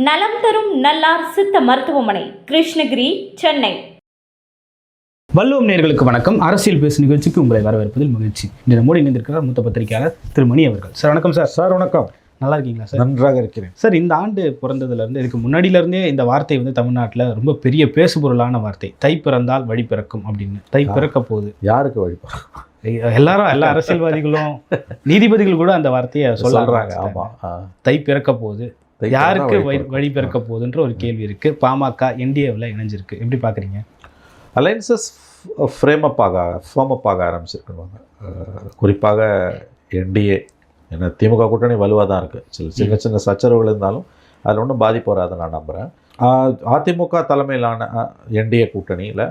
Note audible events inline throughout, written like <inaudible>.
நலம் தரும் நல்லார் சித்த மருத்துவமனை கிருஷ்ணகிரி சென்னை. வல்லுவம் நேர்களுக்கு வணக்கம். அரசியல் பேசு நிகழ்ச்சிக்கு உங்களை வரவேற்பதில் மகிழ்ச்சி. இந்த நம்மோடு இணைந்திருக்கிறார் மூத்த பத்திரிகையாளர் திரு மணி அவர்கள். சார் வணக்கம் சார். சார் வணக்கம். நல்லா இருக்கீங்களா சார்? நன்றாக இருக்கிறேன். சார் இந்த ஆண்டு பிறந்ததுலேருந்து இதுக்கு முன்னாடியிலேருந்தே இந்த வார்த்தை வந்து தமிழ்நாட்டில் ரொம்ப பெரிய பேசுபொருளான வார்த்தை. தை பிறந்தால் வழி பிறக்கும் அப்படின்னு. தை பிறக்க போகுது. யாருக்கு வழிபா எல்லாரும் எல்லா அரசியல்வாதிகளும் நீதிபதிகள் கூட அந்த வார்த்தையை சொல்ல சொல்றாங்க. ஆரம்பிச்சிட்டாங்க. ஆமா. ஆ. தை பிறக்க போகுது. யாருக்கு வழி பிறக்க போகுதுன்ற ஒரு கேள்வி இருக்கு. பாமக என்டிஏவில் இணைஞ்சிருக்கு. எப்படி பார்க்குறீங்க? அலைன்சஸ் ஃப்ரேம் அப் ஆக ஃபார்ம் அப் ஆக ஆரம்பிச்சிருக்குவாங்க. குறிப்பாக என்டிஏ ஏன்னா திமுக கூட்டணி வலுவாக தான் இருக்குது சில சின்ன சின்ன சச்சரவுகள் இருந்தாலும் அதில் ஒன்றும் பாதிப்பு வராது நான் நம்புகிறேன் அதிமுக தலைமையிலான என்டிஏ கூட்டணியில்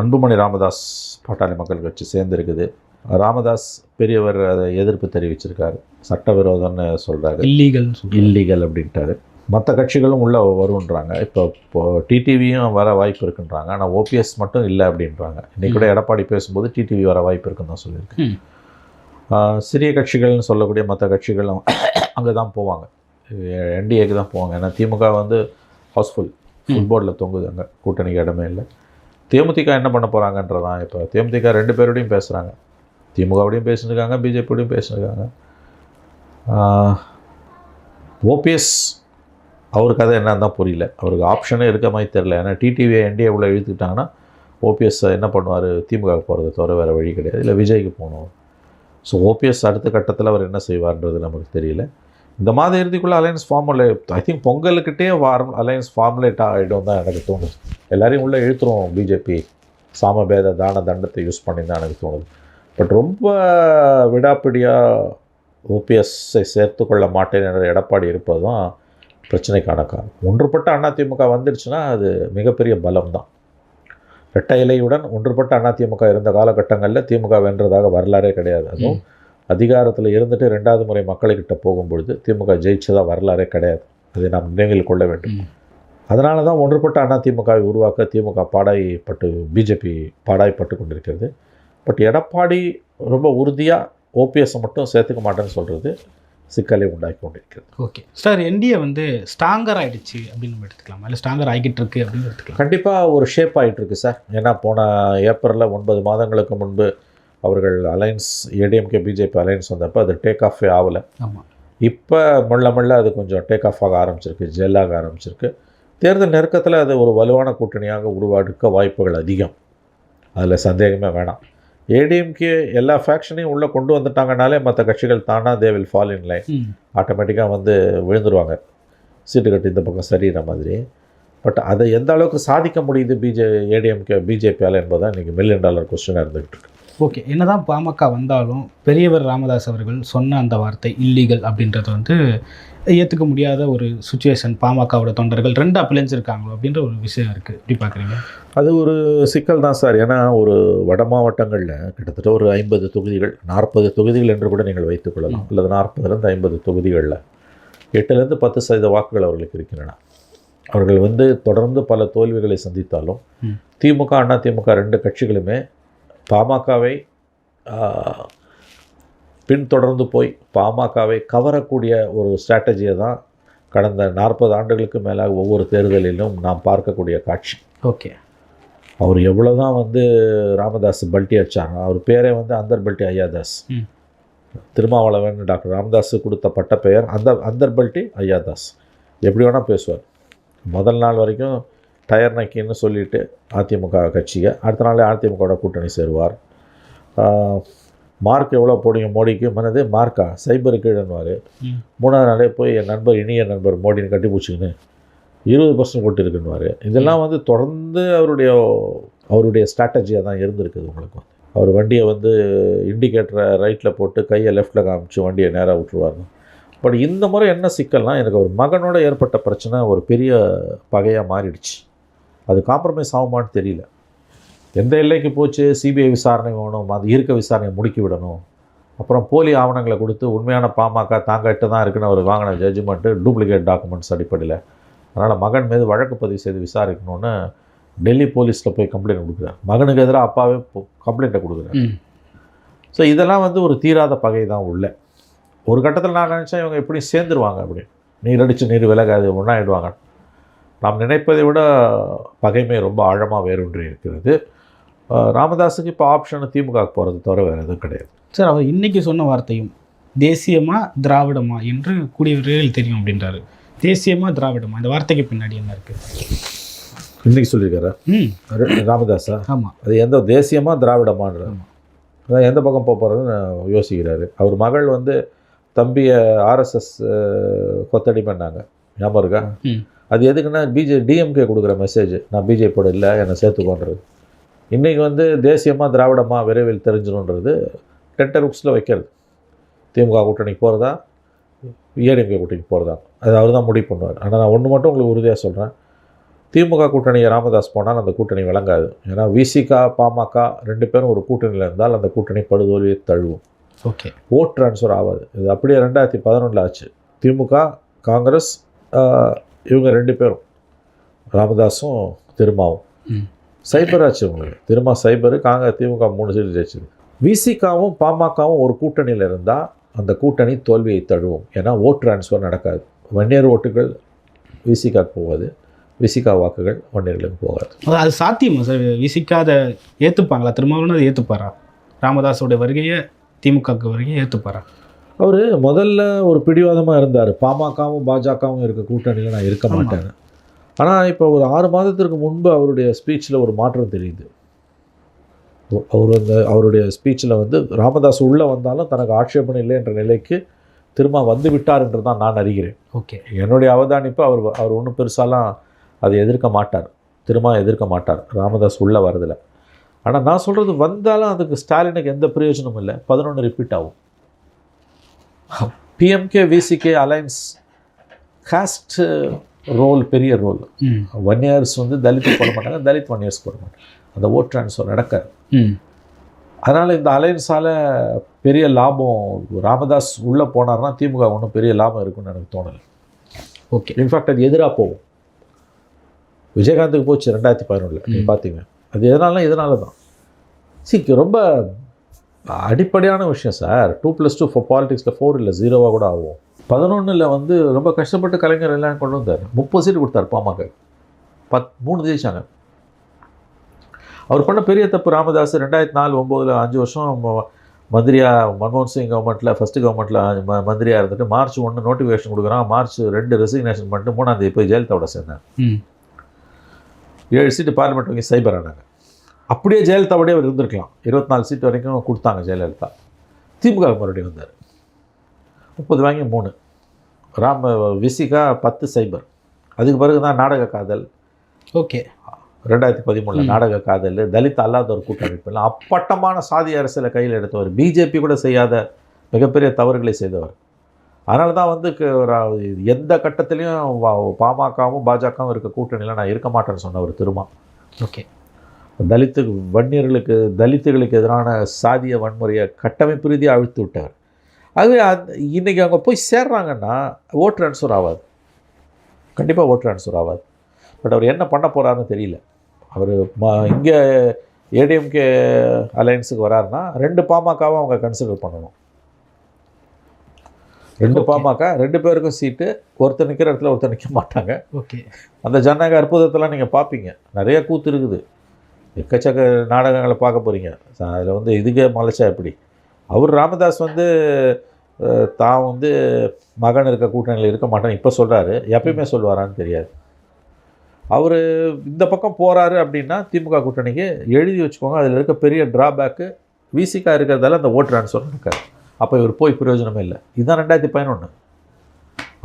அன்புமணி ராமதாஸ் பாட்டாளி மக்கள் கட்சி சேர்ந்துருக்குது. ராமதாஸ் பெரியவர் அதை எதிர்ப்பு தெரிவிச்சிருக்காரு. சட்டவிரோதம்னு சொல்கிறாரு இல்லீகல் இல்லீகல் அப்படின்ட்டாரு. மற்ற கட்சிகளும் உள்ளே வருன்றாங்க இப்போ இப்போ டிடிவியும் வர வாய்ப்பு இருக்குன்றாங்க. ஆனால் ஓபிஎஸ் மட்டும் இல்லை அப்படின்றாங்க. இன்னைக்கு கூட எடப்பாடி பேசும்போது டிடிவி வர வாய்ப்பு இருக்குன்னு தான் சொல்லியிருக்கு. ம். ஆஹ் சிறிய கட்சிகள்னு சொல்லக்கூடிய மற்ற கட்சிகளும் அங்கே தான் போவாங்க என்டிஏக்கு தான் போவாங்க. ஏன்னா திமுக வந்து ஹவுஸ்ஃபுல் ஃபுட்போர்டில் தொங்குது அங்கே கூட்டணிக்கு இடமே இல்லை. தேமுதிக என்ன பண்ண போகிறாங்கன்றதான் இப்போ தேமுதிக ரெண்டு பேரோடையும் பேசுகிறாங்க திமுகவோடையும் பேசினிருக்காங்க பிஜேபியோடையும் பேசினிருக்காங்க ஓபிஎஸ் அவர் கதை என்னன்னு தான் புரியல. அவருக்கு ஆப்ஷனே இருக்க மாதிரி தெரில ஏன்னா டிடிவியை என்டிஏ உள்ள இழுத்துக்கிட்டாங்கன்னா ஓபிஎஸ் என்ன பண்ணுவார்? திமுக போகிறது தவிர வேறு வழி கிடையாது. இல்லை விஜய்க்கு போகணும். ஸோ ஓபிஎஸ் அடுத்த கட்டத்தில் அவர் என்ன செய்வார்ன்றது நமக்கு தெரியல. இந்த மாத இறுதிக்குள்ளே அலையன்ஸ் ஃபார்முலேட் ஐ திங்க் பொங்கலுக்கிட்டே வாரம் அலையன்ஸ் ஃபார்முலேட் ஆகிடும் தான் எனக்கு தோணுது. எல்லாரையும் உள்ளே இழுத்துருவோம் பிஜேபி சாமபேத தான தண்டத்தை யூஸ் பண்ணி தான் எனக்கு தோணுது. பட் ரொம்ப விடாப்பிடியாக ஓபிஎஸ்ஸை சேர்த்து கொள்ள மாட்டேன் என்ற எடப்பாடி இருப்பது தான் பிரச்சனைக்கான காரணம். ஒன்றுபட்ட அதிமுக வந்துடுச்சுன்னா அது மிகப்பெரிய பலம் தான் இரட்டை இலையுடன் ஒன்றுபட்ட அதிமுக இருந்த காலகட்டங்களில் திமுக வென்றதாக வரலாறே கிடையாது. அதுவும் அதிகாரத்தில் இருந்துட்டு ரெண்டாவது முறை மக்கள்கிட்ட போகும்பொழுது திமுக ஜெயிச்சதா வரலாறே கிடையாது. அதை நாம் நினைவில் கொள்ள வேண்டும். அதனால தான் ஒன்றுபட்ட அதிமுகவை உருவாக்க திமுக பாடாய்ப்பட்டு பிஜேபி பாடாய்ப்பட்டு கொண்டிருக்கிறது. பட் எடப்பாடி ரொம்ப உறுதியாக ஓபிஎஸ்ஸை மட்டும் சேர்த்துக்க மாட்டேன்னு சொல்கிறது சிக்கலை உண்டாக்கி கொண்டிருக்கிறது. ஓகே. சார் என்டிஏ வந்து ஸ்ட்ராங்கர் ஆயிடுச்சு அப்படின்னு நம்ம எடுத்துக்கலாமா? இல்லை ஸ்ட்ராங்கர் ஆகிட்டு இருக்கு அப்படின்னு எடுத்துக்கலாம். கண்டிப்பாக ஒரு ஷேப் ஆகிட்டு இருக்கு சார். ஏன்னா போன ஏப்ரலில் ஒன்பது மாதங்களுக்கு முன்பு அவர்கள் அலைன்ஸ் ஏடிஎம்கே பிஜேபி அலைன்ஸ் வந்தப்போ அது டேக் ஆஃபே ஆகலை. ஆமாம் இப்போ மெல்ல மெல்ல அது கொஞ்சம் டேக் ஆஃப் ஆக ஆரம்பிச்சிருக்கு ஜெல்லாக ஆரம்பிச்சிருக்கு. தேர்தல் நெருக்கத்தில் அது ஒரு வலுவான கூட்டணியாக உருவாடுக்க வாய்ப்புகள் அதிகம். அதில் சந்தேகமே வேணாம். ஏடிஎம்கே எல்லா ஃபேக்ஷனையும் உள்ளே கொண்டு வந்துட்டாங்கனாலே மற்ற கட்சிகள் தானாக they will fall in line ஆட்டோமேட்டிக்காக வந்து விழுந்துருவாங்க. சீட்டு கட்டி இந்த பக்கம் சரிகிற மாதிரி. பட் அதை எந்த அளவுக்கு சாதிக்க முடியுது பிஜே ஏடிஎம்கே பிஜேபியால் என்பதுதான் இன்றைக்கி மில்லியன் டாலர் கொஸ்டினாக இருந்துகிட்டு இருக்கு. ஓகே என்னதான் பாமக வந்தாலும் பெரியவர் ராமதாஸ் அவர்கள் சொன்ன அந்த வார்த்தை இல்லீகல் அப்படின்றது வந்து ஏற்றுக்க முடியாத ஒரு சுச்சுவேஷன் பாமகவோட தொண்டர்கள் ரெண்டா பிழைஞ்சிருக்காங்களோ அப்படின்ற ஒரு விஷயம் இருக்குது எப்படி பார்க்குறீங்க? அது ஒரு சிக்கல் தான் சார். ஏன்னா ஒரு வட மாவட்டங்களில் கிட்டத்தட்ட ஒரு ஐம்பது தொகுதிகள் நாற்பது தொகுதிகள் என்று கூட நீங்கள் வைத்துக்கொள்ளலாம் அல்லது நாற்பதுலேருந்து ஐம்பது தொகுதிகளில் எட்டுலேருந்து பத்து சதவீத வாக்குகள் அவர்களுக்கு இருக்கின்றன. அவர்கள் வந்து தொடர்ந்து பல தோல்விகளை சந்தித்தாலும். திமுக அண்ணா திமுக ரெண்டு கட்சிகளுமே பாமகவை பின்தொடர்ந்து போய் பாமகவை கவரக்கூடிய ஒரு ஸ்ட்ராட்டஜியை தான் கடந்த நாற்பது ஆண்டுகளுக்கு மேலாக ஒவ்வொரு தேர்தலிலும் நாம் பார்க்கக்கூடிய காட்சி. ஓகே. அவர் எவ்வளோ தான் வந்து ராமதாஸ் பல்ட்டி அடிச்சாங்க அவர் பேரே வந்து அந்தர் பல்ட்டி ஐயாதாஸ். திருமாவளவன் டாக்டர் ராமதாஸ் கொடுத்த பட்ட பெயர் அந்த அந்தர் பல்ட்டி ஐயாதாஸ். எப்படி வேணால் பேசுவார். முதல் நாள் வரைக்கும் டயர் நக்கின்னு சொல்லிட்டு அதிமுக கட்சியை. அடுத்த நாளே அதிமுகவோட கூட்டணி சேருவார். மார்க் எவ்வளோ போடுங்க மோடிக்கு? மனது மார்க்கா? சைபர் கீழன்னுவார். ம். மூணாவது நாளே போய் என் நண்பர் இனிய நண்பர் மோடின்னு கட்டி பிடிச்சிக்கின்னு இருபது பர்சன்ட் கொட்டிருக்குன்னுவார் இதெல்லாம் வந்து தொடர்ந்து அவருடைய அவருடைய ஸ்ட்ராட்டஜியாக தான் இருந்திருக்குது உங்களுக்கு. வந்து அவர் வண்டியை வந்து இண்டிகேட்டரை ரைட்டில் போட்டு கையை லெஃப்ட்டில் காமிச்சு வண்டியை நேராக விட்டுருவாருங்க பட் இந்த முறை என்ன சிக்கல்னா எனக்கு ஒரு மகனோட ஏற்பட்ட பிரச்சனை ஒரு பெரிய பகையாக மாறிடுச்சு. அது காம்ப்ரமைஸ் ஆகுமான்னு தெரியல. எந்த எல்லைக்கு போச்சு? சிபிஐ விசாரணை வேணும். அது இருக்க விசாரணையை முடுக்கி விடணும். அப்புறம் போலி ஆவணங்களை கொடுத்து உண்மையான பாமக தாங்கிட்ட தான் இருக்குன்னு அவர் வாங்கின ஜட்ஜ்மெண்ட்டு டூப்ளிகேட் டாக்குமெண்ட்ஸ் அடிப்படையில். அதனால் மகன் மீது வழக்கு பதிவு செய்து விசாரிக்கணும்னு டெல்லி போலீஸில் போய் கம்ப்ளைண்ட் கொடுக்குறார். மகனுக்கு எதிராக அப்பாவே கம்ப்ளைண்ட்டை கொடுக்குறாரு. ம். ஸோ இதெல்லாம் வந்து ஒரு தீராத பகை தான் உள்ள. ஒரு கட்டத்தில் நான் நினச்சேன் இவங்க எப்படி சேர்ந்துருவாங்க அப்படி நீர் அடித்து நீர் விலகாது ஒன்றாயிடுவாங்க நாம் நினைப்பதை விட பகைமை ரொம்ப ஆழமாக வேரூன்றி இருக்கிறது. ராமதாஸுக்கு இப்போ ஆப்ஷன் திமுக போகிறது தவிர வேறு எதுவும் கிடையாது. சார் அவர் இன்னைக்கு சொன்ன வார்த்தையும் தேசியமா திராவிடமா என்று கூடிய விரைவில் தெரியும் அப்படின்றாரு. தேசியமா திராவிடமா இந்த வார்த்தைக்கு பின்னாடி என்ன இருக்கு? இன்னைக்கு சொல்லியிருக்காரு? ம். ராமதாஸா? ஆமாம் அது எந்த தேசியமாக திராவிடமான்ற அதான் எந்த பக்கம் போக போகிறதுன்னு யோசிக்கிறாரு. அவர் மகள் வந்து தம்பியை ஆர்எஸ்எஸ் கொத்தடி பண்ணாங்க ஞாபகம் இருக்கா? அது எதுக்குன்னா பிஜே டிஎம்கே கொடுக்குற மெசேஜ் நான் பிஜேபியோட இல்லை என்னை சேர்த்துக்கோன்றது. இன்றைக்கி வந்து தேசியமாக திராவிடமாக விரைவில் தெரிஞ்சிடும்ன்றது டென்டர் புக்ஸில் வைக்கிறது. திமுக கூட்டணிக்கு போகிறதா ஏடிஎம்கே கூட்டணிக்கு போகிறதா அது அவர் தான் முடிவு பண்ணுவார். ஆனால் நான் ஒன்று மட்டும் உங்களுக்கு உறுதியாக சொல்கிறேன் திமுக கூட்டணியை ராமதாஸ் போனால் அந்த கூட்டணி விளங்காது. ஏன்னா விசிகா பாமக ரெண்டு பேரும் ஒரு கூட்டணியில் இருந்தால் அந்த கூட்டணி படுதோல்வியை தழுவும். ஓகே. ஓட் ட்ரான்ஸ்ஃபர் ஆகாது. இது அப்படியே ரெண்டாயிரத்தி பதினொன்றில் ஆச்சு. திமுக காங்கிரஸ் இவங்க ரெண்டு பேரும். ராமதாஸும் திருமாவும். சைபர் ஆச்சு உங்களுக்கு திருமா சைபர் காங்கிரஸ் திமுக மூணு சீட்டு ஜெயிச்சது. விசிகாவும் பாமகவும் ஒரு கூட்டணியில் இருந்தால் அந்த கூட்டணி தோல்வியை தழுவும். ஏன்னா ஓட் ட்ரான்ஸ்ஃபர் நடக்காது. வன்னியர் ஓட்டுகள் விசிகாக்கு போகாது. விசிகா வாக்குகள் வன்னியர்களுக்கு போகாது. அது- அது சாத்தியமா சார்? விசிக்காத ஏற்றுப்பாங்களா திருமாவளவன் அதை ஏற்றுப்பாரா ராமதாஸோட வருகையை திமுகவுக்கு வருகையை ஏற்றுப்பாரா அவர் முதல்ல ஒரு பிடிவாதமாக இருந்தார். பாமகவும் பாஜகவும் இருக்க கூட்டணியில் நான் இருக்க. மாட்டேன். ஆனால் இப்போ ஒரு ஆறு மாதத்திற்கு முன்பு அவருடைய ஸ்பீச்சில் ஒரு மாற்றம் தெரியுது. அவர் அந்த அவருடைய ஸ்பீச்சில் வந்து ராமதாஸ் உள்ளே வந்தாலும் தனக்கு ஆட்சேபணம் இல்லை என்ற நிலைக்கு திரும்ப வந்து விட்டார் என்று தான் நான் அறிகிறேன். ஓகே. என்னுடைய அவதானிப்பு அவர் அவர் ஒன்றும் பெருசாலாம் அதை எதிர்க்க மாட்டார். திரும்ப எதிர்க்க மாட்டார். ராமதாஸ் உள்ளே வரதில்ல. ஆனால் நான் சொல்கிறது வந்தாலும் அதுக்கு ஸ்டாலினுக்கு எந்த பிரயோஜனமும் இல்லை. பதினொன்று ரிப்பீட் ஆகும். PMK VCK alliance caste role பெரிய ரோல் ஒன் இயர்ஸ் வந்து தலித் போட மாட்டாங்க தலித் ஒன் இயர்ஸ் போட மாட்டாங்க. அந்த ஓட் ட்ரான்ஸ்ஃபர் நடக்காது. அதனால் இந்த அலைன்ஸால் பெரிய லாபம் ராமதாஸ் உள்ளே போனார்னா திமுக ஒன்றும் பெரிய லாபம் இருக்குன்னு எனக்கு தோணலை. ஓகே. இன்ஃபேக்ட் அது எதிராக போகும். விஜயகாந்துக்கு போச்சு ரெண்டாயிரத்தி பதினொன்றில் நீங்கள் பார்த்தீங்க. அது எதனால இதனால தான் சி ரொம்ப அடிப்படையான விஷயம் sir. Two plus two four பாலிடிக்ஸில் four இல்லை ஜீரோவாக கூட ஆகும். பதினொன்றில் வந்து ரொம்ப கஷ்டப்பட்டு கலைஞர் எல்லாம் கொண்டு வந்தார். முப்பது சீட்டு கொடுத்தார் பாமக பத் மூணு ஜெயிச்சாங்க. அவர் பண்ண பெரிய தப்பு ராமதாஸ் ரெண்டாயிரத்தி நாலு ஒம்போதில் அஞ்சு வருஷம் ம- மந்திரியா மன்மோகன் சிங் கவர்மெண்ட்டில் ஃபஸ்ட்டு கவர்மெண்ட்டில் ம மந்திரியாக இருந்துட்டு மார்ச் ஒன்று நோட்டிஃபிகேஷன் கொடுக்குறான். மார்ச் ரெண்டு ரெசிக்னேஷன் பண்ணிட்டு மூணாம் தேதி போய் ஜெயலலிதாவோட சேர்ந்தாங்க ம். ஏழு சீட்டு பார்லிமெண்ட் வங்கி சைபர் ஆனாங்க. அப்படியே ஜெயலலிதாவோடய அவர் இருந்திருக்கலாம். இருபத்தி நாலு சீட் வரைக்கும் கொடுத்தாங்க ஜெயலலிதா. திமுக மறுபடியும் வந்தார். முப்பது வாங்கி மூணு. ராம விசிகா பத்து சைபர். அதுக்கு பிறகு தான் நாடக காதல். ஓகே. ரெண்டாயிரத்தி பதிமூணில். நாடக காதல் தலித் அல்லாத ஒரு கூட்டமைப்பு அப்பட்டமான சாதி அரசியலை கையில் எடுத்தவர். பிஜேபி கூட செய்யாத மிகப்பெரிய தவறுகளை செய்தவர். அதனால தான் வந்து எந்த கட்டத்திலையும் பாமகவும் பாஜகவும் இருக்க கூட்டணியில் நான் இருக்க மாட்டேன்னு சொன்னவர் திருமா. ஓகே. தலித்து வன்னியர்களுக்கு தலித்துகளுக்கு எதிரான சாதிய வன்முறையை கட்டமைப்பு ரீதியாக அழுத்து விட்டார். ஆகவே அந்த இன்றைக்கி அவங்க போய் சேர்றாங்கன்னா ஓட் ட்ரான்ஸ்ஃபர் ஆகாது கண்டிப்பாக ஓட் ட்ரான்ஸ்ஃபர் ஆகாது பட் அவர் என்ன பண்ண போகிறாருன்னு தெரியல. அவர் ம இங்கே ஏடிஎம்கே அலையன்ஸுக்கு வராருன்னா ரெண்டு பாமகவை அவங்க கன்சிடர் பண்ணணும். ரெண்டு. பாமக ரெண்டு பேருக்கும் சீட்டு ஒருத்தர் நிற்கிற இடத்துல ஒருத்தர் நிற்க மாட்டாங்க. ஓகே அந்த ஜனநாயக அற்புதத்தெல்லாம் நீங்கள் பார்ப்பீங்க நிறைய கூத்து இருக்குது. எக்கச்சக்க நாடகங்களை பார்க்க போகிறீங்க அதில் வந்து இதுக்கே மலைச்சா எப்படி? அவர் ராமதாஸ் வந்து தான் வந்து மகன் இருக்க கூட்டணியில் இருக்க மாட்டேன் இப்போ சொல்கிறாரு எப்பயுமே சொல்லுவாரான்னு தெரியாது. அவர் இந்த பக்கம் போகிறாரு அப்படின்னா திமுக கூட்டணிக்கு எழுதி வச்சுக்கோங்க. அதில் இருக்க பெரிய ட்ராபேக்கு விசிகா இருக்கிறதால அந்த ஓட் ட்ரான்ஸ்ஃபர் நடக்காது. அப்போ இவர் போய் பிரயோஜனமே இல்லை. இதுதான் ரெண்டாயிரத்தி பதினொன்று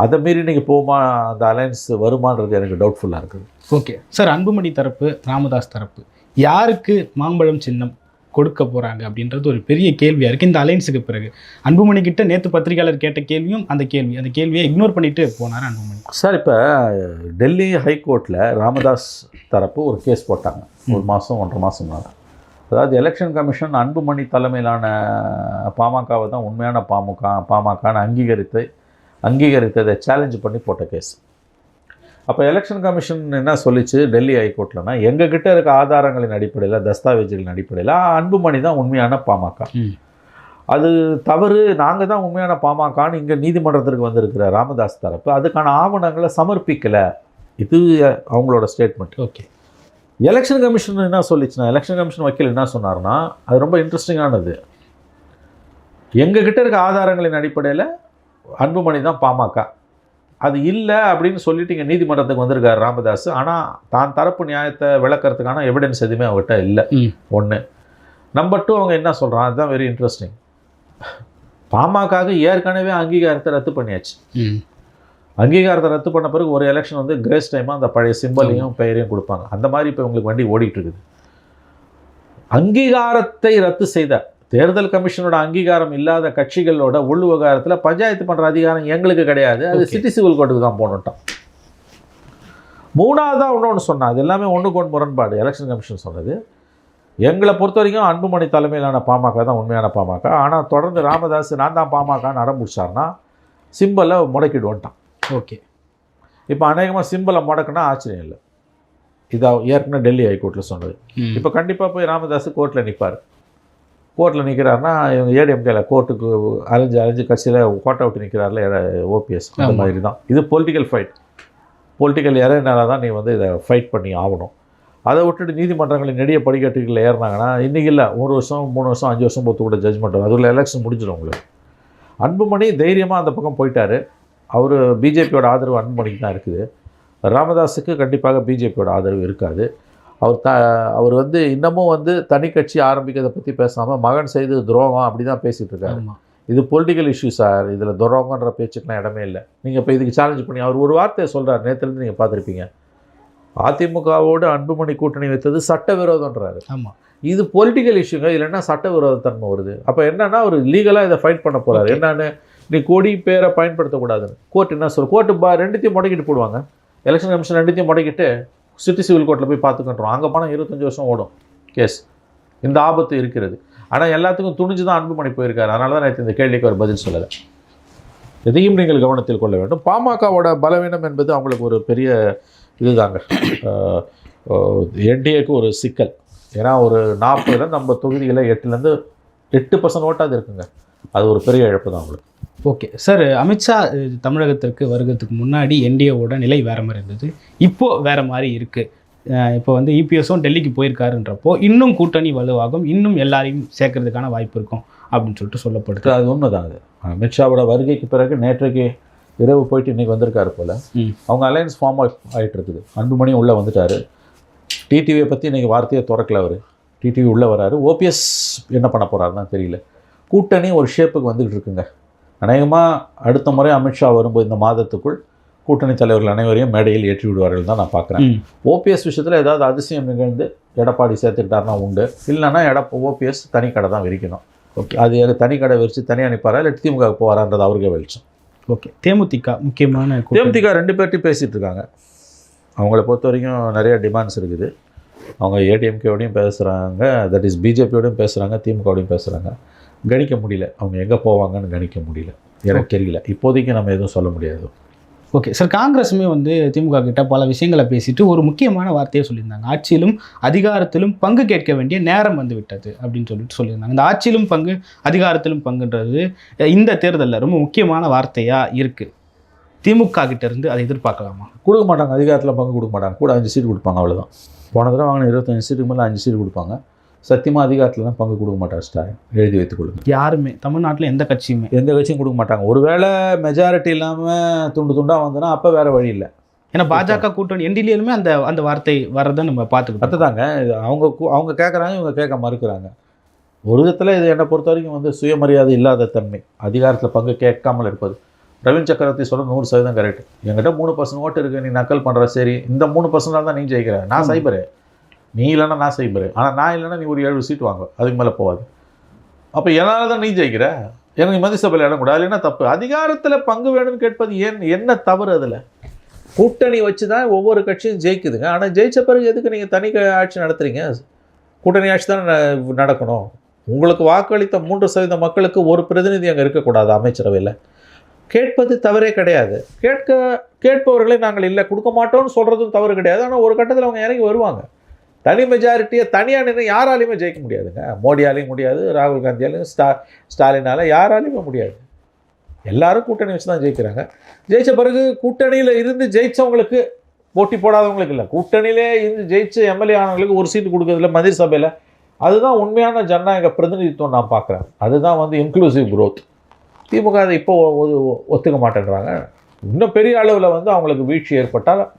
அதை மீறி நீங்கள் போகுமா? அந்த அலையன்ஸ் வருமானது எனக்கு டவுட்ஃபுல்லாக இருக்குது. ஓகே சார் அன்புமணி தரப்பு ராமதாஸ் தரப்பு. யாருக்கு மாம்பழம் சின்னம் கொடுக்க போகிறாங்க அப்படின்றது ஒரு பெரிய கேள்வியாக இருக்குது இந்த அலைன்ஸுக்கு பிறகு. அன்புமணி கிட்ட நேற்று பத்திரிகையாளர் கேட்ட கேள்வியும் அந்த கேள்வி. அந்த கேள்வியை இக்னோர் பண்ணிட்டு போனார் அன்புமணி. சார் இப்போ டெல்லி ஹைகோர்ட்டில் ராமதாஸ் தரப்பு ஒரு கேஸ் போட்டாங்க. ஒரு மாதம் ஒன்றரை மாதம் மேலே அதாவது எலெக்ஷன் கமிஷன் அன்புமணி தலைமையிலான பாமகவை தான் உண்மையான பாமக பாமகன்னு அங்கீகரித்து அங்கீகரித்ததை சேலஞ்ச் பண்ணி போட்ட கேஸ் அப்போ எலெக்ஷன் கமிஷன் என்ன சொல்லிச்சு? டெல்லி ஹைகோர்ட்லனா எங்ககிட்ட இருக்க ஆதாரங்களின் அடிப்படையில் தஸ்தாவேஜுகளின் அடிப்படையில் அன்புமணி தான் உண்மையான பாமக. அது தவறு நாங்கள் தான் உண்மையான பாமகன்னு இங்கே நீதிமன்றத்திற்கு வந்திருக்கிற ராமதாஸ் தரப்பு. அதுக்கான ஆவணங்களை சமர்ப்பிக்கலை. இது அவங்களோட ஸ்டேட்மெண்ட் ஓகே. எலெக்ஷன் கமிஷன் என்ன சொல்லிச்சுன்னா எலெக்ஷன் கமிஷன் வக்கீல் என்ன சொன்னார்னா அது ரொம்ப இன்ட்ரெஸ்டிங்கானது எங்ககிட்ட இருக்க ஆதாரங்களின் அடிப்படையில் அன்புமணி தான் பாமக. அது இல்லை அப்படின்னு சொல்லிட்டு இங்கே நீதிமன்றத்துக்கு வந்திருக்காரு ராமதாஸ் ஆனால் தான் தரப்பு நியாயத்தை விளக்கறதுக்கான எவிடன்ஸ் எதுவுமே அவங்ககிட்ட இல்லை. ஒன்று நம்பர் டூ அவங்க என்ன சொல்கிறாங்க அதுதான் வெரி இன்ட்ரெஸ்டிங் பாமகவுக்கு ஏற்கனவே அங்கீகாரத்தை ரத்து பண்ணியாச்சு. அங்கீகாரத்தை ரத்து பண்ண பிறகு ஒரு எலெக்ஷன் வந்து கிரேஸ் டைமாக அந்த பழைய சிம்பலையும் பெயரையும் கொடுப்பாங்க. அந்த மாதிரி இப்போ உங்களுக்கு வண்டி ஓடிட்டு இருக்குது. அங்கீகாரத்தை ரத்து செய்த தேர்தல் கமிஷனோட அங்கீகாரம் இல்லாத கட்சிகளோட உள் விவகாரத்தில் பஞ்சாயத்து பண்ணுற அதிகாரம் எங்களுக்கு கிடையாது. அது. சிட்டி சிவில் கோர்ட்டுக்கு தான் போனோட்டான் மூணாவதாக இன்னொன்று சொன்னா அது எல்லாமே ஒன்றுக்கு ஒன்று முரண்பாடு. எலெக்ஷன் கமிஷன் சொன்னது. எங்களை பொறுத்த வரைக்கும் அன்புமணி தலைமையிலான பாமக தான் உண்மையான பாமக. ஆனால் தொடர்ந்து ராமதாஸ் நான் தான் பாமகன்னு அடம் பிடிச்சாருன்னா சிம்பலை முடக்கிடுவோன்ட்டான். ஓகே இப்போ அநேகமாக சிம்பிளை முடக்குனா ஆச்சரியம் இல்லை. இதா ஏற்கனவே டெல்லி ஹைகோர்ட்டில் சொன்னது. இப்போ கண்டிப்பாக போய் ராமதாஸ் கோர்ட்டில் நிற்பார் கோர்ட்டில் நிற்கிறாருன்னா இவங்க ஏடிஎம்கேல கோர்ட்டுக்கு அலைஞ்சு அலைஞ்சு கட்சியில் கோட்டை விட்டு நிற்கிறார்ல ஓபிஎஸ். அந்த. மாதிரி தான். இது பொலிட்டிக்கல் ஃபைட் பொலிட்டிக்கல் இறைனால தான் நீ வந்து இதை ஃபைட் பண்ணி ஆகணும். அதை விட்டுட்டு நீதிமன்றங்களின் நெடிய படிக்கட்டுகளில் ஏறினாங்கன்னா இன்றைக்கி இல்லை ஒரு வருஷம் மூணு வருஷம் அஞ்சு வருஷம் பொறுத்து கூட ஜட்ஜ்மெண்ட் வரும். அதுக்குள்ள எலெக்ஷன் முடிஞ்சிடும் உங்களுக்கு. அன்புமணி தைரியமாக அந்த பக்கம் போயிட்டாரு. அவர் பிஜேபியோட ஆதரவு அன்புமணிக்கு தான் இருக்குது. ராமதாஸுக்கு கண்டிப்பாக பிஜேபியோட ஆதரவு இருக்காது. அவர் த அவர் வந்து இன்னமும் வந்து தனி கட்சி ஆரம்பிக்கிறத பற்றி பேசாமல் மகன் செய்து துரோகம் அப்படி தான் பேசிகிட்டு இருக்காரு இது பொலிட்டிக்கல் இஷ்யூ சார் இதில் துரோகன்ற பேச்சுக்கெலாம் இடமே இல்லை. நீங்கள் இப்போ இதுக்கு சேலஞ்ச் பண்ணி அவர் ஒரு வார்த்தையை சொல்கிறார் நேற்றுலேருந்து நீங்கள் பார்த்துருப்பீங்க. அதிமுகவோடு அன்புமணி கூட்டணி வைத்தது சட்டவிரோதன்றாரு ஆமாம் இது பொலிட்டிக்கல் இஷ்யூங்க இதில் என்ன சட்டவிரோதத்தன்மை வருது? அப்போ என்னன்னா அவர் லீகலாக இதை ஃபைட் பண்ண Okay. என்னன்னு நீ கொடி பேரை பயன்படுத்தக்கூடாதுன்னு. கோர்ட் என்ன சொல் கோர்ட்டு பா ரெண்டுத்தையும் முடக்கிட்டு போடுவாங்க. எலெக்ஷன் கமிஷன் ரெண்டுத்தையும் முடக்கிட்டு சிட்டி சிவில் கோர்ட்டில் போய் பார்த்துக்கின்றோம். அங்கே போனால் இருபத்தஞ்சி வருஷம் ஓடும். கேஸ் இந்த ஆபத்து இருக்கிறது. ஆனால் எல்லாத்துக்கும் துணிஞ்சு தான் அன்பு பண்ணி போயிருக்காரு. அதனால தான் நேற்று இந்த கேள்விக்கு ஒரு பதில் சொல்லலை. எதையும் நீங்கள் கவனத்தில் கொள்ள வேண்டும். பாமகவோட பலவீனம் என்பது அவங்களுக்கு ஒரு பெரிய இதுதாங்க. என்டிஏக்கு ஒரு சிக்கல். ஏன்னா ஒரு நாற்பதுல நம்ம தொகுதியில் எட்டுலேருந்து எட்டு பர்சன்ட் ஓட்டாது இருக்குங்க. அது ஒரு பெரிய இழப்பு தான் அவங்களுக்கு. ஓகே. சார் அமித்ஷா தமிழகத்திற்கு வருகிறதுக்கு முன்னாடி என்டிஏவோட நிலை வேற மாதிரி இருந்தது. இப்போ வேற மாதிரி இருக்கு. அஹ், இப்போ வந்து இபிஎஸும் டெல்லிக்கு போயிருக்காருன்றப்போ இன்னும் கூட்டணி வலுவாகும். இன்னும் எல்லாரையும் சேர்க்கறதுக்கான வாய்ப்பு இருக்கும் அப்படின்னு சொல்லிட்டு சொல்லப்படுது. அது உண்மைதான் அது. அமித்ஷாவோட வருகைக்கு பிறகு நேற்றைக்கு இரவு போயிட்டு இன்னைக்கு வந்திருக்காரு போல. அவங்க அலையன்ஸ் ஃபார்ம் ஆகிட்டு இருக்குது அன்புமணியும் உள்ளே வந்துட்டாரு. டிடிவியை பற்றி இன்னைக்கு வார்த்தையை திறக்கல அவர். டிடிவி உள்ளே வராரு. ஓபிஎஸ் என்ன பண்ண போறாருன்னு தெரியல. கூட்டணி ஒரு ஷேப்புக்கு வந்துக்கிட்டு இருக்குங்க. அநேகமாக அடுத்த முறை அமித்ஷா வரும்போது இந்த மாதத்துக்குள் கூட்டணி தலைவர்கள் அனைவரையும் மேடையில் ஏற்றி விடுவார்கள் தான் நான் பார்க்குறேன். ஓபிஎஸ் விஷயத்தில் ஏதாவது அதிசயம் நிகழ்ந்து எடப்பாடி சேர்த்துக்கிட்டாருன்னா உண்டு. இல்லைன்னா எடப்ப ஓபிஎஸ் தனி கடை தான் விரிக்கணும். ஓகே. அது எனக்கு தனி கடை விரித்து தனியாக நிற்பாரா இல்லை திமுக போவாரான்றது அவருக்கே வெளிச்சம். ஓகே. தேமுதிக முக்கியமான. தேமுதிக ரெண்டு பேர்ட்டையும் பேசிகிட்டு இருக்காங்க. அவங்கள பொறுத்த வரைக்கும் நிறைய டிமாண்ட்ஸ் இருக்குது. அவங்க ஏடிஎம்கேவோடையும் பேசுகிறாங்க தட் இஸ் பிஜேபியோடையும் பேசுகிறாங்க திமுகவோடையும் பேசுகிறாங்க கணிக்க முடியல. அவங்க எங்கே போவாங்கன்னு கணிக்க முடியல. எனக்கு தெரியல. இப்போதைக்கு நம்ம எதுவும் சொல்ல முடியாது. ஓகே சார் காங்கிரஸுமே வந்து திமுக கிட்ட பல விஷயங்களை பேசிட்டு ஒரு முக்கியமான வார்த்தையை சொல்லியிருந்தாங்க. ஆட்சியிலும் அதிகாரத்திலும் பங்கு கேட்க வேண்டிய நேரம் வந்து விட்டது அப்படின்னு சொல்லிட்டு சொல்லியிருந்தாங்க. இந்த ஆட்சியிலும் பங்கு அதிகாரத்திலும் பங்குன்றது இந்த தேர்தலில் ரொம்ப முக்கியமான வார்த்தையா இருக்கு. திமுக கிட்ட இருந்து அதை எதிர்பார்க்கலாமா? கொடுக்க மாட்டாங்க. அதிகாரத்தில் பங்கு கொடுக்க மாட்டாங்க. கூட அஞ்சு சீட் கொடுப்பாங்க அவ்வளோதான் போன தடவை வாங்கின இருபத்தஞ்சு சீட்டுக்கு மேலே அஞ்சு சீட் கொடுப்பாங்க. சத்தியமாக அதிகாரத்துலலாம் பங்கு கொடுக்க மாட்டார் ஸ்டாலின். எழுதி வைத்துக் கொள்ளுங்க யாருமே தமிழ்நாட்டில் எந்த கட்சியுமே. எந்த கட்சியும் கொடுக்க மாட்டாங்க. ஒருவேளை மெஜாரிட்டி இல்லாமல் துண்டு துண்டாக வந்ததுன்னா அப்போ வேறு வழி இல்லை. ஏன்னா பாஜக கூட்டணி என்டிலேயுமே அந்த அந்த வார்த்தை வர்றதை நம்ம பார்த்துக்கிட்டோம். அதுதாங்க. இது அவங்க அவங்க கேட்குறாங்க இவங்க கேட்க மறுக்கிறாங்க. ஒரு விதத்தில் இது என்னை பொறுத்த வரைக்கும் வந்து சுயமரியாதை இல்லாத தன்மை. அதிகாரத்தில் பங்கு கேட்காமல் இருப்பது. ரவீன் சக்கரவர்த்தி சொல்ல நூறு சதவீதம் கரெக்ட் என்கிட்ட மூணு பர்சன்ட் ஓட்டு இருக்கு நீ நக்கல் பண்ணுற சரி. இந்த மூணு பர்சன்டாக தான் நீ ஜெயிக்கிற. நான். சைபரு நீ இல்லைன்னா நான் சைபரு ஆனால் நான் இல்லைன்னா நீ ஒரு ஏழு சீட் வாங்க அதுக்கு மேலே போகாது. அப்போ என்னால் தான் நீ ஜெயிக்கிற? எனக்கு மதிசபையில் இடம் கூட. அதில் என்ன தப்பு? அதிகாரத்தில் பங்கு வேணும்னு கேட்பது ஏன் என்ன தவறு அதில்? கூட்டணி வச்சு தான் ஒவ்வொரு கட்சியும் ஜெயிக்குதுங்க. ஆனால் ஜெயிச்ச பிறகு எதுக்கு நீங்கள் தனி ஆட்சி நடத்துறீங்க? கூட்டணி ஆட்சி தான் ந- நடக்கணும். உங்களுக்கு வாக்களித்த மூன்று சதவீத மக்களுக்கு ஒரு பிரதிநிதி அங்கே இருக்கக்கூடாது அமைச்சரவையில். கேட்பது தவறே கிடையாது. கேட்க கேட்பவர்களை நாங்கள் இல்லை கொடுக்க மாட்டோம்னு சொல்கிறதும் தவறு கிடையாது. ஆனால் ஒரு கட்டத்தில் அவங்க இறங்கி வருவாங்க. தனி மெஜாரிட்டியை தனியாக நின்று யாராலையுமே ஜெயிக்க முடியாதுங்க. மோடியாலையும் முடியாது ராகுல் காந்தியாலையும் ஸ்டா ஸ்டாலினால் யாராலையுமே முடியாது. எல்லாரும் கூட்டணி வச்சு தான் ஜெயிக்கிறாங்க. ஜெயித்த பிறகு கூட்டணியில் இருந்து ஜெயித்தவங்களுக்கு போட்டி போடாதவங்களுக்கு இல்லை. கூட்டணியிலே இருந்து ஜெயிச்ச எம்எல்ஏ ஆனவங்களுக்கு ஒரு சீட்டு கொடுக்கறதில்ல மந்திரி சபையில் அதுதான் உண்மையான ஜனநாயக பிரதிநிதித்துவம் நான் பார்க்குறேன். அதுதான் வந்து இன்க்ளூசிவ் குரோத் திமுக அதை இப்போ ஒத்துக்க மாட்டேன்றாங்க. இன்னும் பெரிய அளவில் வந்து அவங்களுக்கு வீழ்ச்சி ஏற்பட்டால்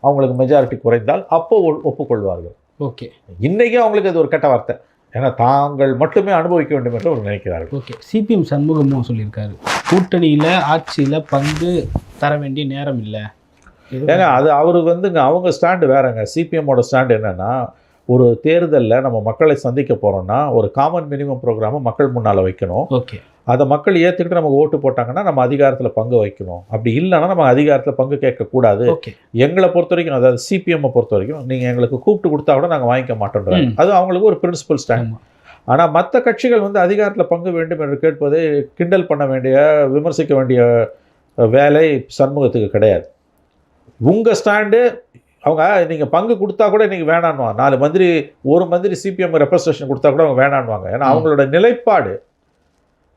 அவங்களுக்கு மெஜாரிட்டி குறைந்தால் அப்போ ஒ- ஒப்புக்கொள்வார்கள். ஓகே. இன்னைக்கு அவங்களுக்கு அது ஒரு கெட்ட வார்த்தை. ஏன்னா தாங்கள் மட்டுமே அனுபவிக்க வேண்டும் என்று அவர் நினைக்கிறார்கள். ஓகே. சிபிஎம் சண்முகமும் சொல்லியிருக்காரு. கூட்டணியில் ஆட்சியில் பங்கு தர வேண்டிய நேரம் இல்லை. ஏங்க அது அவருக்கு வந்துங்க அவங்க ஸ்டாண்டு வேறங்க. சிபிஎம்மோட ஸ்டாண்டு என்னன்னா ஒரு தேர்தலில் நம்ம மக்களை சந்திக்க போகிறோம்னா ஒரு காமன் மினிமம் ப்ரோக்ராமை மக்கள் முன்னால் வைக்கணும். ஓகே. அதை மக்கள் ஏற்றுக்கிட்டு நமக்கு ஓட்டு போட்டாங்கன்னா நம்ம அதிகாரத்தில் பங்கு வைக்கணும். அப்படி இல்லைன்னா நம்ம அதிகாரத்தில் பங்கு கேட்கக்கூடாது எங்களை பொறுத்த வரைக்கும் அதாவது சிபிஎம்மை பொறுத்த வரைக்கும் நீங்கள் எங்களுக்கு கூப்பிட்டு கொடுத்தா கூட நாங்கள் வாங்கிக்க மாட்டோன்றாங்க ம். அது அவங்களுக்கு ஒரு பிரின்சிபல் ஸ்டாண்ட். ஆனால் மற்ற கட்சிகள் வந்து அதிகாரத்தில் பங்கு வேண்டும் என்று கேட்பதை கிண்டல் பண்ண வேண்டிய விமர்சிக்க வேண்டிய வேலை சண்முகத்துக்கு கிடையாது. உங்கள் ஸ்டாண்டு அவங்க நீங்கள் பங்கு கொடுத்தா கூட நீங்கள் வேணான்னுவாங்க. நாலு மந்திரி ஒரு மந்திரி சிபிஎம் ரெப்ரசன்டேஷன் கொடுத்தா கூட அவங்க வேணான்னுவாங்க. ஏன்னா. அவங்களோட நிலைப்பாடு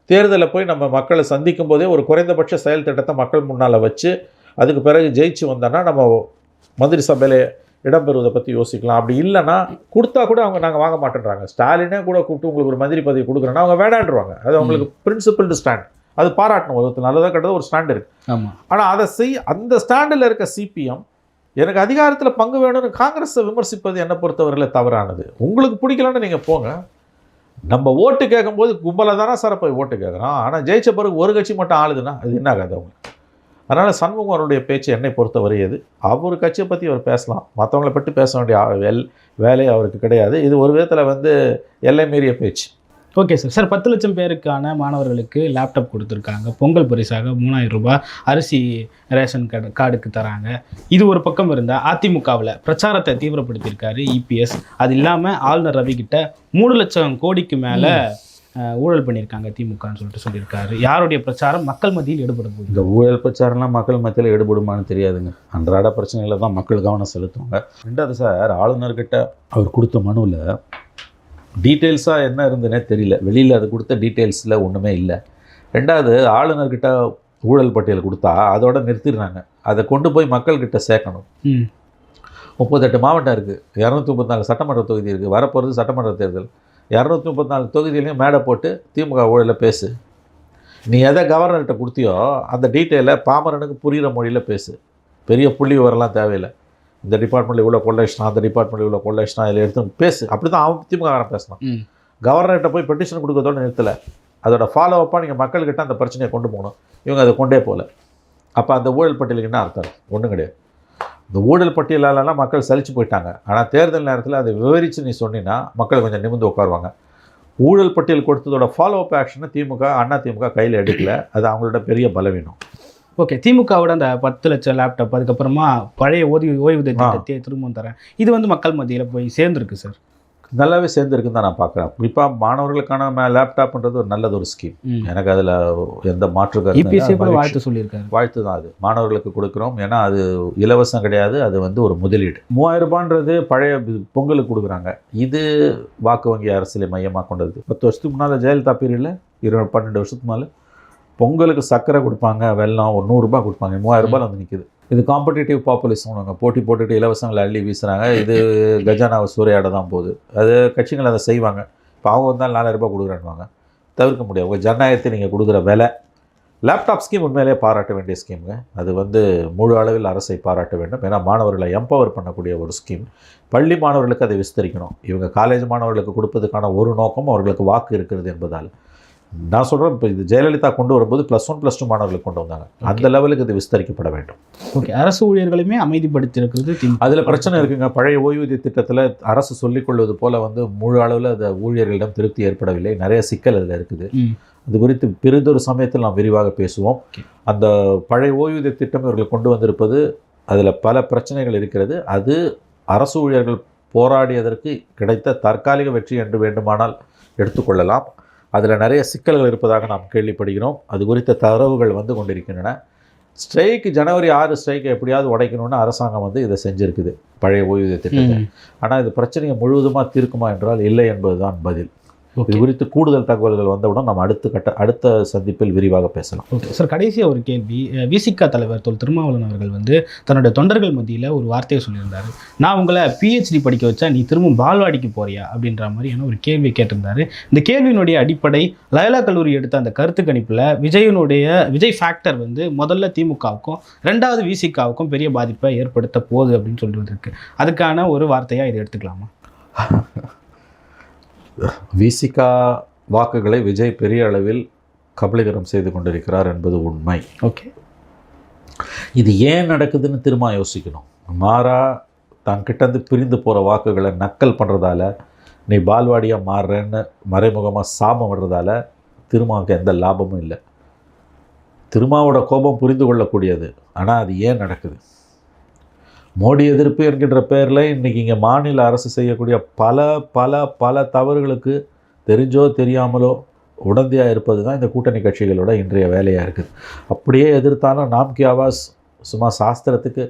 தேர்தலில் போய் நம்ம மக்களை சந்திக்கும் போதே ஒரு குறைந்தபட்ச செயல் திட்டத்தை மக்கள் முன்னால் வச்சு அதுக்கு பிறகு ஜெயிச்சு வந்தோன்னா நம்ம மந்திரி சபையில் இடம்பெறுவதை பற்றி யோசிக்கலாம். அப்படி இல்லைன்னா கொடுத்தா கூட அவங்க நாங்கள் வாங்க மாட்டேன்றாங்க. ஸ்டாலினே கூட கூப்பிட்டு உங்களுக்கு ஒரு மந்திரி பதவி கொடுக்குறேன்னா அவங்க வேணான்றுவாங்க அது அவங்களுக்கு பிரின்சிபல்டு ஸ்டாண்ட் அது பாராட்டணும். ஒரு நல்லதாக கெட்டது ஒரு ஸ்டாண்ட் இருக்குது ஆனால் அதை செய் அந்த ஸ்டாண்டில் இருக்க சிபிஎம் எனக்கு அதிகாரத்தில் பங்கு வேணும்னு காங்கிரஸை விமர்சிப்பது என்னை பொறுத்தவரையில் தவறானது. உங்களுக்கு பிடிக்கலன்னு நீங்கள் போங்க. நம்ம ஓட்டு கேட்கும்போது கும்பலாக தானே சார் போய் ஓட்டு கேட்குறோம் ஆனால் ஜெயிச்ச பிறகு ஒரு கட்சி மட்டும் ஆளுதுன்னா அது என்ன ஆகாது அவங்க அதனால் சண்முகம் அவருடைய பேச்சு என்னை பொறுத்தவரை எது? அவர் கட்சியை பற்றி அவர் பேசலாம். மற்றவங்கள பற்றி பேச வேண்டிய வேல் வேலை அவருக்கு கிடையாது. இது ஒரு விதத்தில் வந்து எல்லை மீறிய பேச்சு. ஓகே சார் சார் பத்து லட்சம் பேருக்கான மாணவர்களுக்கு லேப்டாப் கொடுத்துருக்காங்க. பொங்கல் பரிசாக மூணாயிரம் ரூபாய் அரிசி ரேஷன் கார்டு கார்டுக்கு தராங்க. இது ஒரு பக்கம் இருந்தால் அதிமுகவில் பிரச்சாரத்தை தீவிரப்படுத்தியிருக்காரு இபிஎஸ் அது இல்லாமல் ஆளுநர் ரவி கிட்ட மூணு லட்சம் கோடிக்கு மேலே ஊழல் பண்ணியிருக்காங்க திமுகன்னு சொல்லிட்டு சொல்லியிருக்காரு. யாருடைய பிரச்சாரம்? மக்கள் மத்தியில் ஈடுபட போகுது. இந்த ஊழல் பிரச்சாரம்லாம் மக்கள் மத்தியில் ஈடுபடுமான்னு தெரியாதுங்க. அன்றாட பிரச்சனைகளை தான் மக்கள் கவனம் செலுத்துவாங்க. ரெண்டாவது சார் ஆளுநர்கிட்ட அவர் கொடுத்த மனுவில் டீட்டெயில்ஸாக என்ன இருந்துன்னே தெரியல. வெளியில் அது கொடுத்த டீட்டெயில்ஸில் ஒன்றுமே இல்லை. ரெண்டாவது ஆளுநர்கிட்ட ஊழல் பட்டியல் கொடுத்தா அதோட நிறுத்திடுறாங்க. அதை கொண்டு போய் மக்கள்கிட்ட சேர்க்கணும். முப்பத்தெட்டு மாவட்டம் இருக்குது இரநூத்தி முப்பத்தி நாலு சட்டமன்ற தொகுதி இருக்குது வரப்போகிறது சட்டமன்ற தேர்தல். இரநூத்தி முப்பத்தி நாலு தொகுதியிலையும் மேடை போட்டு திமுக ஊழலை பேசு. நீ எதை கவர்னர்கிட்ட கொடுத்தியோ அந்த டீட்டெயிலை பாமரனுக்கு புரிகிற மொழியில் பேசு. பெரிய புள்ளி விவரம்லாம் தேவையில்லை. இந்த டிபார்ட்மெண்ட்டில் இவ்வளோ கொள்ளைஷ்டம் அந்த டிபார்ட்மெண்ட்டில் இவ்வளோ கொள்ளைஷ்டம் இதில் எடுத்து பேசு. அப்படி தான் அவன் திமுக ம். கவர்னர்கிட்ட போய் பெட்டிஷன் கொடுக்கறதோட நிறுத்தலை. அதோட ஃபாலோ அப்பாக நீங்கள் மக்கள்கிட்ட அந்த பிரச்சனையை கொண்டு போகணும். இவங்க அதை கொண்டே போகல. அப்போ அந்த ஊழல் பட்டியலுக்கு என்ன அர்த்தம்? ஒன்றும் கிடையாது. இந்த ஊழல் பட்டியலாலலாம் மக்கள் சலிச்சு போயிட்டாங்க. ஆனால் தேர்தல் நேரத்தில் அதை விவரித்து நீ சொன்னீங்கன்னா மக்கள் கொஞ்சம் நிமிர்ந்து உட்காருவாங்க. ஊழல் பட்டியல் கொடுத்ததோட ஃபாலோ அப் ஆக்ஷனை திமுக அண்ணா திமுக கையில் எடுக்கல. அது அவங்களோட பெரிய பலவீனம். ஓகே திமுகவோட அந்த பத்து லட்சம் லேப்டாப் அதுக்கப்புறமா பழைய ஓய்வு ஓய்வூதிய. திட்டத்தை திரும்பவும் தரேன். இது வந்து மக்கள் மத்தியில் போய் சேர்ந்துருக்கு சார் நல்லாவே சேர்ந்துருக்குன்னு தான் நான் பார்க்குறேன். குறிப்பாக மாணவர்களுக்கான லேப்டாப்ன்றது ஒரு நல்லது ஒரு ஸ்கீம் எனக்கு அதில் எந்த மாற்று. வாழ்த்து சொல்லியிருக்காரு. வாழ்த்து தான் அது. மாணவர்களுக்கு கொடுக்குறோம். ஏன்னா அது இலவசம் கிடையாது. அது வந்து ஒரு முதலீடு. மூவாயிரம் ரூபான்றது பழைய பொங்கலுக்கு கொடுக்குறாங்க. இது வாக்கு வங்கி அரசியலை மையமாக கொண்டது. பத்து வருஷத்துக்கு முன்னால் ஜெயலலிதா பீரியடில் இருபது பன்னெண்டு வருஷத்துக்கு மேலே பொங்கலுக்கு சர்க்கரை கொடுப்பாங்க வெல்லம் ஒரு நூறுரூபா கொடுப்பாங்க. மூவாயிரம் ரூபாயில் வந்து நிற்குது இது காம்படிட்டிவ் பாப்புலிசம் போட்டி போட்டுட்டு இலவசங்களை அள்ளி வீசுகிறாங்க இது கஜானாவை சூறையாட தான் போகுது. அது கட்சிகள் அதை செய்வாங்க. இப்போ அவங்க வந்தால் நாலாயிரம் ரூபாய் கொடுக்குறேன்னுவாங்க. தவிர்க்க முடியாது. உங்கள் ஜனநாயகத்தை நீங்கள் கொடுக்குற விலை. லேப்டாப் ஸ்கீம் உண்மையிலே பாராட்ட வேண்டிய ஸ்கீமுங்க அது வந்து முழு அளவில் அரசை பாராட்ட வேண்டும். ஏன்னா மாணவர்களை எம்பவர் பண்ணக்கூடிய ஒரு ஸ்கீம் பள்ளி மாணவர்களுக்கு அதை விஸ்தரிக்கணும். இவங்க காலேஜ் மாணவர்களுக்கு கொடுப்பதற்கான ஒரு நோக்கம் அவர்களுக்கு வாக்கு இருக்கிறது என்பதால். நான் சொல்கிறேன் இப்போ இது ஜெயலலிதா கொண்டு வரும்போது ப்ளஸ் ஒன் ப்ளஸ் டூ மாணவர்களுக்கு கொண்டு வந்தாங்க. அந்த லெவலுக்கு இது விஸ்தரிக்கப்பட வேண்டும். ஓகே அரசு ஊழியர்களுமே அமைதிப்படுத்தியிருக்கிறது அதில் பிரச்சனை இருக்குங்க. பழைய ஓய்வூதிய திட்டத்தில் அரசு சொல்லிக்கொள்வது போல வந்து முழு அளவில் அந்த ஊழியர்களிடம் திருப்தி ஏற்படவில்லை. நிறைய சிக்கல் அதில் இருக்குது. அது குறித்து பிறிதொரு சமயத்தில் நாம் விரிவாக பேசுவோம். அந்த பழைய ஓய்வூதிய திட்டம் இவர்கள் கொண்டு வந்திருப்பது அதில் பல பிரச்சனைகள் இருக்கிறது. அது அரசு ஊழியர்கள் போராடியதற்கு கிடைத்த தற்காலிக வெற்றி என்று வேண்டுமானால் எடுத்துக்கொள்ளலாம் அதில் நிறைய சிக்கல்கள் இருப்பதாக நாம் கேள்விப்படுகிறோம். அது குறித்த தரவுகள் வந்து கொண்டிருக்கின்றன. ஸ்ட்ரைக்கு ஜனவரி ஆறு ஸ்ட்ரைக்கை எப்படியாவது உடைக்கணும்னு அரசாங்கம் வந்து இதை செஞ்சிருக்குது. பழைய ஓய்வூதிய திட்டத்தை. ஆனால் இது பிரச்சனையை முழுவதுமாக தீர்க்குமா என்றால் இல்லை என்பதுதான் பதில். இது குறித்து கூடுதல் தகவல்கள் வந்தவுடன் நம்ம அடுத்த கட்ட அடுத்த சந்திப்பில் விரிவாக பேசலாம். ஓகே சார் கடைசியாக ஒரு கேள்வி. விசிகா தலைவர் தொல் திருமாவளவன் அவர்கள் வந்து தன்னுடைய தொண்டர்கள் மத்தியில் ஒரு வார்த்தையை சொல்லியிருந்தாரு. நான் உங்களை பிஹெச்டி படிக்க வச்சா நீ திரும்ப பால்வாடிக்கு போறியா? அப்படின்ற மாதிரியான ஒரு கேள்வி கேட்டிருந்தாரு. இந்த கேள்வியினுடைய அடிப்படை லயலா கல்லூரி எடுத்த அந்த கருத்து கணிப்பில் விஜயனுடைய விஜய் ஃபேக்டர் வந்து முதல்ல திமுகவுக்கும் ரெண்டாவது விசிகாவுக்கும் பெரிய பாதிப்பை ஏற்படுத்த போகுது அப்படின்னு சொல்லி வந்திருக்கு. அதுக்கான ஒரு வார்த்தையாக இதை எடுத்துக்கலாமா? <laughs> விசிகா வாக்குகளை விஜய் பெரிய அளவில் கபலீகரம் செய்து கொண்டிருக்கிறார் என்பது உண்மை. ஓகே. இது ஏன் நடக்குதுன்னு திரும்ப யோசிக்கணும். மாறா தான் கிட்டேருந்து பிரிந்து போகிற வாக்குகளை நக்கல் பண்ணுறதால நீ பால்வாடியாக மாறுறேன்னு மறைமுகமாக சாபம் விடுறதால திருமாவுக்கு எந்த லாபமும் இல்லை. திருமாவோட கோபம் புரிந்து கொள்ளக்கூடியது. ஆனால் அது ஏன் நடக்குது? மோடி எதிர்ப்பு என்கின்ற பெயரில் இன்றைக்கி இங்கே மாநில அரசு செய்யக்கூடிய பல பல பல தவறுகளுக்கு தெரிஞ்சோ தெரியாமலோ உடந்தையாக இருப்பது தான் இந்த கூட்டணி கட்சிகளோட இன்றைய வேலையாக இருக்குது அப்படியே எதிர்த்தாலும் நாம் கி ஆவாஸ் சும்மா சாஸ்திரத்துக்கு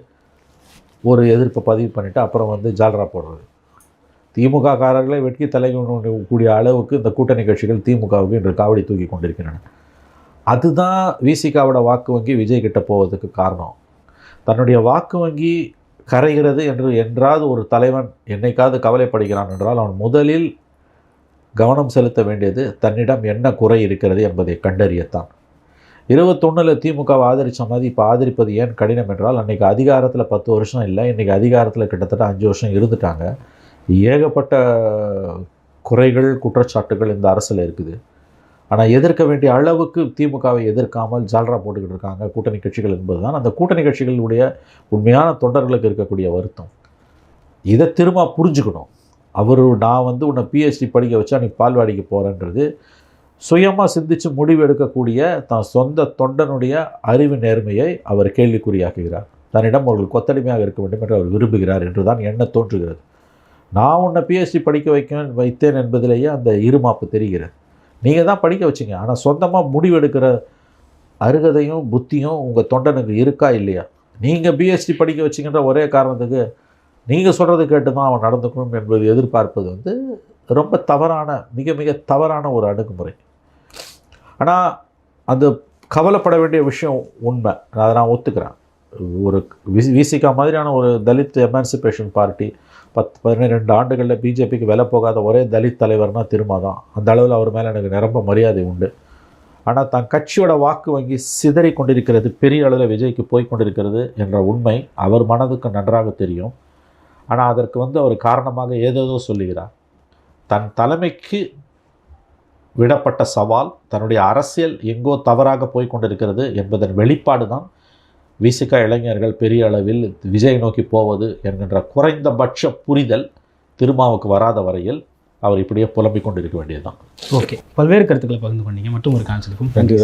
ஒரு எதிர்ப்பை பதிவு பண்ணிவிட்டு அப்புறம் வந்து ஜால்ரா போடுறது. திமுக காரர்களை வெட்கி தலைவன் கூடிய அளவுக்கு இந்த கூட்டணி கட்சிகள் திமுகவுக்கு இன்று காவடி தூக்கி கொண்டிருக்கின்றன. அதுதான் விசிகாவோட வாக்கு வங்கி விஜய் கிட்ட போவதுக்கு காரணம். தன்னுடைய வாக்கு வங்கி கரைகிறது என்று என்றாவது ஒரு தலைவன் என்னைக்காவது கவலைப்படுகிறான் என்றால் அவன் முதலில் கவனம் செலுத்த வேண்டியது தன்னிடம் என்ன குறை இருக்கிறது என்பதை கண்டறியத்தான். இருபத்தொன்னில் திமுகவை ஆதரித்த மாதிரி இப்போ ஆதரிப்பது ஏன் கடினம் என்றால் அன்றைக்கி அதிகாரத்தில் பத்து வருஷம் இல்லை இன்றைக்கி அதிகாரத்தில் கிட்டத்தட்ட அஞ்சு வருஷம் இருந்துட்டாங்க. ஏகப்பட்ட குறைகள் குற்றச்சாட்டுகள் இந்த அரசில் இருக்குது. ஆனால் எதிர்க்க வேண்டிய அளவுக்கு திமுகவை எதிர்க்காமல் ஜால்ரா போட்டுக்கிட்டு இருக்காங்க கூட்டணி கட்சிகள் என்பதுதான். அந்த கூட்டணி கட்சிகளுடைய உண்மையான தொண்டர்களுக்கு இருக்கக்கூடிய வருத்தம். இதை திரும்ப புரிஞ்சுக்கணும். அவர் நான் வந்து உன்னை பிஹெச்டி படிக்க வச்சா நீ பால்வாடிக்கு போகிறேன்றது சுயமாக சிந்தித்து முடிவு எடுக்கக்கூடிய தான் சொந்த தொண்டனுடைய அறிவு நேர்மையை அவர் கேள்விக்குறியாக்குகிறார். தன்னிடம் அவர்கள் கொத்தடிமையாக இருக்க வேண்டும் என்று அவர் விரும்புகிறார் என்று தான் என்ன தோன்றுகிறது. நான் உன்னை பிஎஸ்சி படிக்க வைக்க வைத்தேன் என்பதிலேயே அந்த இருமாப்பு தெரிகிறது. நீங்கள் தான் படிக்க வச்சீங்க. ஆனால் சொந்தமாக முடிவெடுக்கிற அருகதையும் புத்தியும் உங்கள் தொண்டனுக்கு இருக்கா இல்லையா? நீங்கள் பிஎஸ்டி படிக்க வச்சிங்கன்ற ஒரே காரணத்துக்கு நீங்கள் சொல்கிறது கேட்டு தான் அவன் நடந்துக்கணும் என்பது எதிர்பார்ப்பது வந்து ரொம்ப தவறான மிக மிக தவறான ஒரு அணுகுமுறை. ஆனால் அந்த கவலைப்பட வேண்டிய விஷயம் உண்மை. அதை நான் ஒத்துக்கிறேன். ஒரு விசிகா மாதிரியான ஒரு தலித் எமான்சிபேஷன் பார்ட்டி பத்து பதினெண்டு ஆண்டுகளில் பிஜேபிக்கு விலை போகாத ஒரே தலித் தலைவர்னால் திருமா தான். அந்த அளவில் அவர் மேலே எனக்கு நிரம்ப மரியாதை உண்டு. ஆனால் தன் கட்சியோட வாக்கு வங்கி சிதறி கொண்டிருக்கிறது பெரிய அளவில் விஜய்க்கு போய் கொண்டிருக்கிறது என்ற உண்மை அவர் மனதுக்கு நன்றாக தெரியும். ஆனால் அதற்கு வந்து அவர் காரணமாக ஏதேதோ சொல்லுகிறார். தன் தலைமைக்கு விடப்பட்ட சவால் தன்னுடைய அரசியல் எங்கோ தவறாக போய் கொண்டிருக்கிறது என்பதன் வெளிப்பாடு தான் விசிகா இளைஞர்கள் பெரிய அளவில் விஜய் நோக்கி போவது என்கின்ற குறைந்தபட்ச புரிதல் திருமாவுக்கு வராத வரையில் அவர் இப்படியே புலம்பிக் கொண்டிருக்க வேண்டியதுதான். ஓகே. பல்வேறு கருத்துக்களை பகிர்ந்து பண்ணீங்க மற்றும் ஒரு கான்செப்ட்டுக்கும் நன்றி